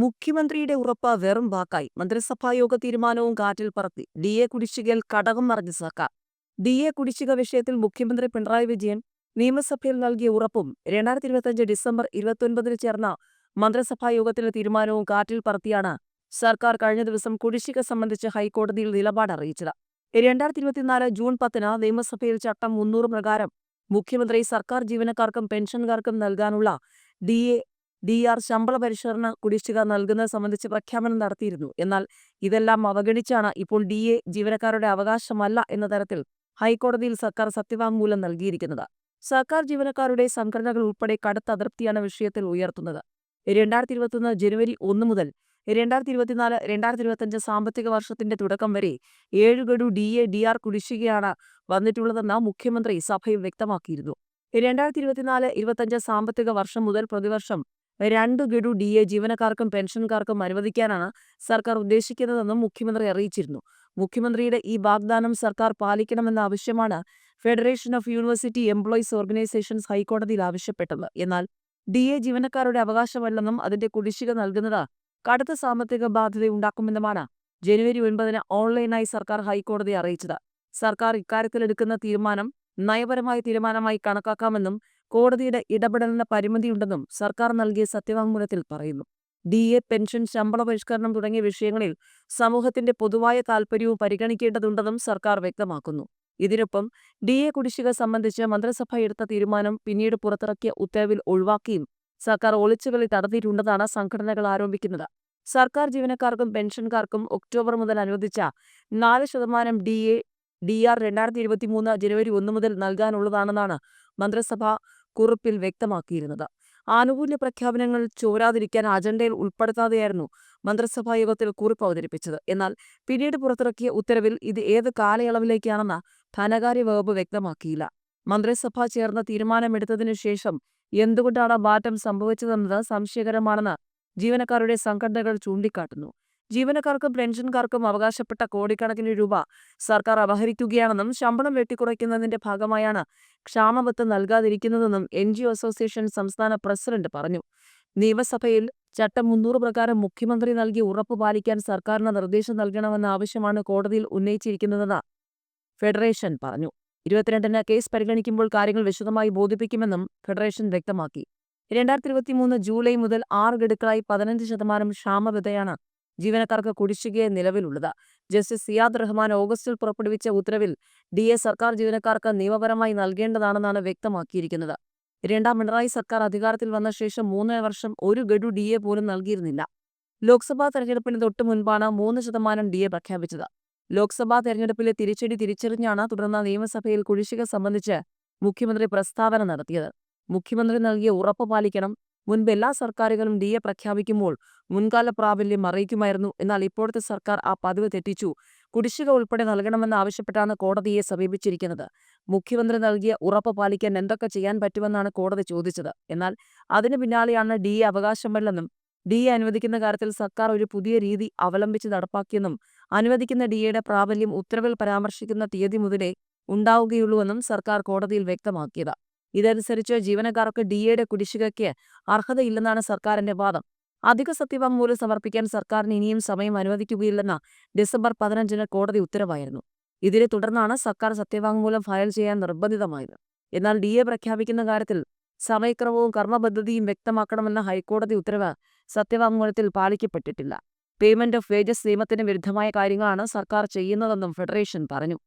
മുഖ്യമന്ത്രിയുടെ ഉറപ്പ് വെറും വാക്കായി. മന്ത്രിസഭായോഗ തീരുമാനവും കാറ്റിൽ പറത്തി. ഡി എ കുടിശ്ശികയിൽ കടകം മറിഞ്ഞ സർക്കാർ. ഡി എ കുടിശ്ശിക വിഷയത്തിൽ മുഖ്യമന്ത്രി പിണറായി വിജയൻ നിയമസഭയിൽ നൽകിയ ഉറപ്പും രണ്ടായിരത്തി ഇരുപത്തിയഞ്ച് ഡിസംബർ ഇരുപത്തിയൊൻപതിന് ചേർന്ന മന്ത്രിസഭായോഗത്തിന്റെ തീരുമാനവും കാറ്റിൽ പറത്തിയാണ് സർക്കാർ കഴിഞ്ഞ ദിവസം കുടിശ്ശിക സംബന്ധിച്ച് ഹൈക്കോടതിയിൽ നിലപാട് അറിയിച്ചത്. രണ്ടായിരത്തി ഇരുപത്തിനാല് ജൂൺ പത്തിന് നിയമസഭയിൽ ചട്ടം മുന്നൂറ് പ്രകാരം മുഖ്യമന്ത്രി സർക്കാർ ജീവനക്കാർക്കും പെൻഷൻകാർക്കും നൽകാനുള്ള ഡി എ ഡി ആർ ശമ്പള പരിഷ്കരണ കുടിശ്ശിക നൽകുന്നത് സംബന്ധിച്ച് പ്രഖ്യാപനം നടത്തിയിരുന്നു. എന്നാൽ ഇതെല്ലാം അവഗണിച്ചാണ് ഇപ്പോൾ ഡി എ ജീവനക്കാരുടെ അവകാശമല്ല എന്ന തരത്തിൽ ഹൈക്കോടതിയിൽ സർക്കാർ സത്യവാങ്മൂലം നൽകിയിരിക്കുന്നത്. സർക്കാർ ജീവനക്കാരുടെ സംഘടനകൾ ഉൾപ്പെടെ കടുത്ത അതൃപ്തിയാണ് വിഷയത്തിൽ ഉയർത്തുന്നത്. രണ്ടായിരത്തി ഇരുപത്തൊന്ന് ജനുവരി ഒന്ന് മുതൽ രണ്ടായിരത്തി ഇരുപത്തിനാല് രണ്ടായിരത്തി ഇരുപത്തിയഞ്ച് സാമ്പത്തിക വർഷത്തിന്റെ തുടക്കം വരെ ഏഴ് ഗഡു ഡി എ ഡി ആർ കുടിശ്ശികയാണ് വന്നിട്ടുള്ളതെന്ന് മുഖ്യമന്ത്രി സഭയിൽ വ്യക്തമാക്കിയിരുന്നു. രണ്ടായിരത്തി ഇരുപത്തിനാല് ഇരുപത്തിയഞ്ച് സാമ്പത്തിക വർഷം മുതൽ പ്രതിവർഷം രണ്ട് ഗഡു ഡി എ ജീവനക്കാർക്കും പെൻഷൻകാർക്കും അനുവദിക്കാനാണ് സർക്കാർ ഉദ്ദേശിക്കുന്നതെന്നും മുഖ്യമന്ത്രി അറിയിച്ചിരുന്നു. മുഖ്യമന്ത്രിയുടെ ഈ വാഗ്ദാനം സർക്കാർ പാലിക്കണമെന്ന ആവശ്യമാണ് federation of university employees organisations ഹൈക്കോടതിയിൽ ആവശ്യപ്പെട്ടത്. എന്നാൽ ഡി എ ജീവനക്കാരുടെ അവകാശമല്ലെന്നും അതിന്റെ കുടിശ്ശിക നൽകുന്നത് കടുത്ത സാമ്പത്തിക ബാധ്യതയുണ്ടാക്കുമെന്നുമാണ് ജനുവരി ഒൻപതിന് ഓൺലൈനായി സർക്കാർ ഹൈക്കോടതിയെ അറിയിച്ചത്. സർക്കാർ ഇക്കാര്യത്തിലെടുക്കുന്ന തീരുമാനം നയപരമായ തീരുമാനമായി കണക്കാക്കാമെന്നും കോടതിയുടെ ഇടപെടലിന് പരിമിതിയുണ്ടെന്നും സർക്കാർ നൽകിയ സത്യവാങ്മൂലത്തിൽ പറയുന്നു. ഡി എ പെൻഷൻ ശമ്പള പരിഷ്കരണം തുടങ്ങിയ വിഷയങ്ങളിൽ സമൂഹത്തിന്റെ പൊതുവായ താൽപര്യവും പരിഗണിക്കേണ്ടതുണ്ടെന്നും സർക്കാർ വ്യക്തമാക്കുന്നു. ഇതിനൊപ്പം ഡി എ കുടിശ്ശിക സംബന്ധിച്ച് മന്ത്രിസഭ എടുത്ത തീരുമാനം പിന്നീട് പുറത്തിറക്കിയ ഉത്തരവിൽ ഒഴിവാക്കിയും സർക്കാർ ഒളിച്ചുകളി നടത്തിയിട്ടുണ്ടെന്നാണ് സംഘടനകൾ ആരോപിക്കുന്നത്. സർക്കാർ ജീവനക്കാർക്കും പെൻഷൻകാർക്കും ഒക്ടോബർ മുതൽ അനുവദിച്ച നാല് ശതമാനം ഡി എ ഡി ആർ രണ്ടായിരത്തി ഇരുപത്തിമൂന്ന് ജനുവരി ഒന്ന് മുതൽ നൽകാനുള്ളതാണെന്നാണ് മന്ത്രിസഭ കുറിപ്പിൽ വ്യക്തമാക്കിയിരുന്നത്. ആനുകൂല്യ പ്രഖ്യാപനങ്ങൾ ചോരാതിരിക്കാൻ അജണ്ടയിൽ ഉൾപ്പെടുത്താതെയായിരുന്നു മന്ത്രിസഭാ യോഗത്തിൽ കുറിപ്പ് അവതരിപ്പിച്ചത്. എന്നാൽ പിന്നീട് പുറത്തിറക്കിയ ഉത്തരവിൽ ഇത് ഏത് കാലയളവിലേക്കാണെന്ന് ധനകാര്യ വകുപ്പ് വ്യക്തമാക്കിയില്ല. മന്ത്രിസഭ ചേർന്ന തീരുമാനമെടുത്തതിനു ശേഷം എന്തുകൊണ്ടാണ് മാറ്റം സംഭവിച്ചതെന്നത് സംശയകരമാണെന്ന് ജീവനക്കാരുടെ സംഘടനകൾ ചൂണ്ടിക്കാട്ടുന്നു. ജീവനക്കാർക്കും പെൻഷൻകാർക്കും അവകാശപ്പെട്ട കോടിക്കണക്കിന് രൂപ സർക്കാർ അപഹരിക്കുകയാണെന്നും ശമ്പളം വെട്ടിക്കുറയ്ക്കുന്നതിന്റെ ഭാഗമായാണ് ക്ഷാമബത്ത് നൽകാതിരിക്കുന്നതെന്നും എൻ ജി അസോസിയേഷൻ സംസ്ഥാന പ്രസിഡന്റ് പറഞ്ഞു. നിയമസഭയിൽ ചട്ടം മുന്നൂറ് പ്രകാരം മുഖ്യമന്ത്രി നൽകി ഉറപ്പ് പാലിക്കാൻ സർക്കാരിന് നിർദ്ദേശം നൽകണമെന്ന ആവശ്യമാണ് കോടതിയിൽ ഉന്നയിച്ചിരിക്കുന്നതെന്ന് ഫെഡറേഷൻ പറഞ്ഞു. ഇരുപത്തിരണ്ടിന് കേസ് പരിഗണിക്കുമ്പോൾ കാര്യങ്ങൾ വിശദമായി ബോധിപ്പിക്കുമെന്നും ഫെഡറേഷൻ വ്യക്തമാക്കി. രണ്ടായിരത്തി ഇരുപത്തിമൂന്ന് ജൂലൈ മുതൽ ആറ് ഗഡുക്കളായി പതിനഞ്ച് ശതമാനം ക്ഷാമബത്തയാണ് ജീവനക്കാർക്ക് കുടിശ്ശികയെ നിലവിലുള്ളത്. ജസ്റ്റിസ് സിയാദ് റഹ്മാൻ ഓഗസ്റ്റിൽ പുറപ്പെടുവിച്ച ഉത്തരവിൽ ഡി സർക്കാർ ജീവനക്കാർക്ക് നിയമപരമായി നൽകേണ്ടതാണെന്നാണ് വ്യക്തമാക്കിയിരിക്കുന്നത്. രണ്ടാം പിണറായി സർക്കാർ അധികാരത്തിൽ വന്ന ശേഷം മൂന്നര വർഷം ഒരു ഗഡു ഡി പോലും നൽകിയിരുന്നില്ല. ലോക്സഭാ തെരഞ്ഞെടുപ്പിന് തൊട്ടു മുൻപാണ് മൂന്ന് ശതമാനം ഡി പ്രഖ്യാപിച്ചത്. ലോക്സഭാ തെരഞ്ഞെടുപ്പിലെ തിരിച്ചടി തിരിച്ചറിഞ്ഞാണ് തുടർന്ന് നിയമസഭയിൽ കുടിശ്ശിക സംബന്ധിച്ച് മുഖ്യമന്ത്രി പ്രസ്താവന നടത്തിയത്. മുഖ്യമന്ത്രി നൽകിയ ഉറപ്പ് പാലിക്കണം മുൻപ് എല്ലാ സർക്കാരുകളും ഡി എ പ്രഖ്യാപിക്കുമ്പോൾ മുൻകാല പ്രാബല്യം അറിയിക്കുമായിരുന്നു. എന്നാൽ ഇപ്പോഴത്തെ സർക്കാർ ആ പതിവ് തെറ്റിച്ചു. കുടിശ്ശിക ഉൾപ്പെടെ നൽകണമെന്ന് ആവശ്യപ്പെട്ടാണ് കോടതിയെ സമീപിച്ചിരിക്കുന്നത്. മുഖ്യമന്ത്രി നൽകിയ ഉറപ്പ് പാലിക്കാൻ എന്തൊക്കെ ചെയ്യാൻ പറ്റുമെന്നാണ് കോടതി ചോദിച്ചത്. എന്നാൽ അതിന് പിന്നാലെയാണ് ഡി എ അവകാശമല്ലെന്നും ഡി എ അനുവദിക്കുന്ന കാര്യത്തിൽ സർക്കാർ ഒരു പുതിയ രീതി അവലംബിച്ച് നടപ്പാക്കിയെന്നും അനുവദിക്കുന്ന ഡി എയുടെ പ്രാബല്യം ഉത്തരവിൽ പരാമർശിക്കുന്ന തീയതി മുതലേ ഉണ്ടാവുകയുള്ളൂവെന്നും സർക്കാർ കോടതിയിൽ വ്യക്തമാക്കിയത്. ഇതനുസരിച്ച് ജീവനക്കാർക്ക് ഡി എയുടെ കുടിശ്ശികയ്ക്ക് അർഹതയില്ലെന്നാണ് സർക്കാരിന്റെ വാദം. അധിക സത്യവാങ്മൂലം സമർപ്പിക്കാൻ സർക്കാരിന് ഇനിയും സമയം അനുവദിക്കുകയില്ലെന്ന ഡിസംബർ പതിനഞ്ചിന് കോടതി ഉത്തരവായിരുന്നു. ഇതിനെ തുടർന്നാണ് സർക്കാർ സത്യവാങ്മൂലം ഫയൽ ചെയ്യാൻ നിർബന്ധിതമായത്. എന്നാൽ ഡി എ പ്രഖ്യാപിക്കുന്ന കാര്യത്തിൽ സമയക്രമവും കർമ്മപദ്ധതിയും വ്യക്തമാക്കണമെന്ന ഹൈക്കോടതി ഉത്തരവ് സത്യവാങ്മൂലത്തിൽ പാലിക്കപ്പെട്ടിട്ടില്ല. പേയ്മെന്റ് ഓഫ് വേജസ് നിയമത്തിന് വിരുദ്ധമായ കാര്യങ്ങളാണ് സർക്കാർ ചെയ്യുന്നതെന്നും ഫെഡറേഷൻ പറഞ്ഞു.